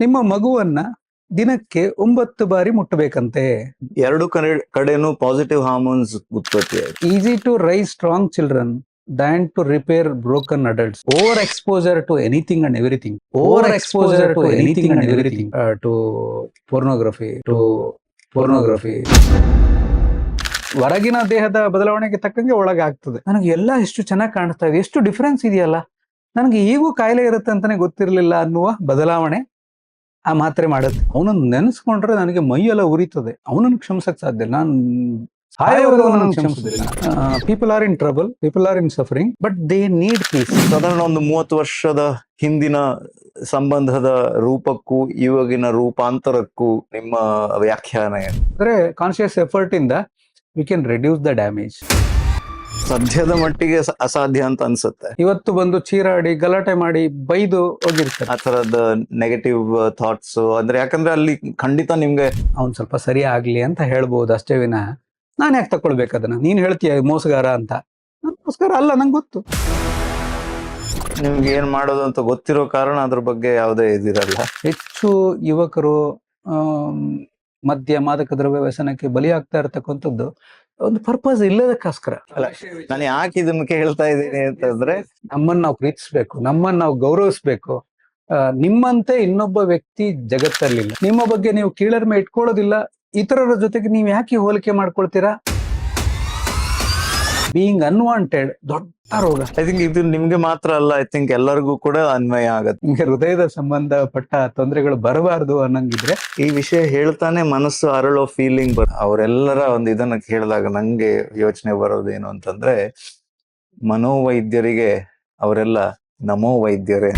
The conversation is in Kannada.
ನಿಮ್ಮ ಮಗುವನ್ನ ದಿನಕ್ಕೆ ಒಂಬತ್ತು ಬಾರಿ ಮುಟ್ಟಬೇಕಂತೆ. ಎರಡು ಕಡೆ ಕಡೆನೂ ಪಾಸಿಟಿವ್ ಹಾರ್ಮೋನ್ಸ್ ಉತ್ಪತ್ತಿ easy to raise strong children than to repair broken adults over exposure to anything and everything over exposure to anything and everything to pornography to pornography ಹೊರಗಿನ ದೇಹದ ಬದಲಾವಣೆಗೆ ತಕ್ಕಂಗೆ ಒಳಗೆ ಆಗ್ತದೆ ನನಗೆ ಎಲ್ಲ ಎಷ್ಟು ಚೆನ್ನಾಗಿ ಕಾಣಿಸ್ತಾ ಇದೆ. ಎಷ್ಟು ಡಿಫರೆನ್ಸ್ ಇದೆಯಲ್ಲ? ನನಗೆ ಈಗೂ ಕಾಯಿಲೆ ಇರುತ್ತೆ ಅಂತಾನೆ ಗೊತ್ತಿರಲಿಲ್ಲ ಅನ್ನುವ ಬದಲಾವಣೆ. ಆ ಮಾತ್ರೆ ಮಾಡುತ್ತೆ ಅವನನ್ನು ನೆನೆಸ್ಕೊಂಡ್ರೆ ನನಗೆ ಮೈಯೆಲ್ಲ ಉರಿತದೆ. ಅವನನ್ನು ಕ್ಷಮಿಸಕ್ ಸಾಧ್ಯ ಇಲ್ಲ. ನಾನು people are in trouble people are in suffering but they need peace ಸಾಧಾರಣ ಒಂದು ಮೂವತ್ತು ವರ್ಷದ ಹಿಂದಿನ ಸಂಬಂಧದ ರೂಪಕ್ಕೂ ಇವಾಗಿನ ರೂಪಾಂತರಕ್ಕೂ ನಿಮ್ಮ ವ್ಯಾಖ್ಯಾನ ಏನು? ಅಂದ್ರೆ ಕಾನ್ಶಿಯಸ್ ಎಫರ್ಟ್ ಇಂದ we can reduce the damage ಸದ್ಯದ ಮಟ್ಟಿಗೆ ಅಸಾಧ್ಯ ಅಂತ ಅನ್ಸುತ್ತೆ. ಇವತ್ತು ಬಂದು ಚೀರಾಡಿ ಗಲಾಟೆ ಮಾಡಿ ಬೈದು ಹೋಗಿರ್ತಾರೆ. ಆ ತರದ ನೆಗೆಟಿವ್ ಥಾಟ್ಸ್ ಅಂದ್ರೆ ಯಾಕಂದ್ರೆ ಅಲ್ಲಿ ಖಂಡಿತ ನಿಮ್ಗೆ ಅವ್ನ್ ಸ್ವಲ್ಪ ಸರಿ ಆಗ್ಲಿ ಅಂತ ಹೇಳ್ಬಹುದು ಅಷ್ಟೇ ವಿನ. ನಾನು ಯಾಕೆ ತಕೊಳ್ಬೇಕು ಅದನ್ನ? ನೀನ್ ಹೇಳ್ತೀಯ ಮೋಸಗಾರ ಅಂತ? ಮೋಸಗಾರ ಅಲ್ಲ ನಂಗೆ ಗೊತ್ತು. ನಿಮ್ಗೆ ಏನ್ ಮಾಡೋದು ಅಂತ ಗೊತ್ತಿರೋ ಕಾರಣ ಅದ್ರ ಬಗ್ಗೆ ಯಾವುದೇ ಇದಿರಲ್ಲ. ಹೆಚ್ಚು ಯುವಕರು ಮದ್ಯ ಮಾದಕ ದ್ರವ್ಯ ವ್ಯಸನಕ್ಕೆ ಬಲಿಯಾಗ್ತಾ ಇರತಕ್ಕಂಥದ್ದು ಒಂದು ಪರ್ಪಸ್ ಇಲ್ಲದಕ್ಕೋಸ್ಕರ. ಅಲ್ಲ, ನಾನು ಯಾಕೆ ಇದನ್ನ ಕೇಳ್ತಾ ಇದ್ದೀನಿ ಅಂತಂದ್ರೆ ನಮ್ಮನ್ನ ನಾವು ಪ್ರೀತಿಸ್ಬೇಕು ನಮ್ಮನ್ನ ನಾವು ಗೌರವಿಸ್ಬೇಕು. ನಿಮ್ಮಂತೆ ಇನ್ನೊಬ್ಬ ವ್ಯಕ್ತಿ ಜಗತ್ತಲ್ಲಿಲ್ಲ. ನಿಮ್ಮ ಬಗ್ಗೆ ನೀವು ಕೀಳರ್ಮೆ ಇಟ್ಕೊಳ್ಳೋದಿಲ್ಲ. ಇತರರ ಜೊತೆಗೆ ನೀವು ಯಾಕೆ ಹೋಲಿಕೆ ಮಾಡ್ಕೊಳ್ತೀರಾ? ಬೀಯಿಂಗ್ ಅನ್ವಾಂಟೆಡ್ ದೊಡ್ಡ ರೋಗ. ಐ ಥಿಂಕ್ ಇದು ನಿಮ್ಗೆ ಮಾತ್ರ ಅಲ್ಲ ಐ ಥಿಂಕ್ ಎಲ್ಲರಿಗೂ ಕೂಡ ಅನ್ವಯ ಆಗುತ್ತೆ. ನಿಮ್ಗೆ ಹೃದಯದ ಸಂಬಂಧಪಟ್ಟ ತೊಂದರೆಗಳು ಬರಬಾರದು ಅನ್ನಂಗಿದ್ರೆ ಈ ವಿಷಯ ಹೇಳ್ತಾನೆ ಮನಸ್ಸು ಅರಳೋ ಫೀಲಿಂಗ್ ಬರ್ ಅವರೆಲ್ಲರ ಒಂದು ಇದನ್ನ ಕೇಳಿದಾಗ ನಂಗೆ ಯೋಚನೆ ಬರೋದೇನು ಅಂತಂದ್ರೆ ಮನೋವೈದ್ಯರಿಗೆ ಅವರೆಲ್ಲ ನಮೋ ವೈದ್ಯರೇ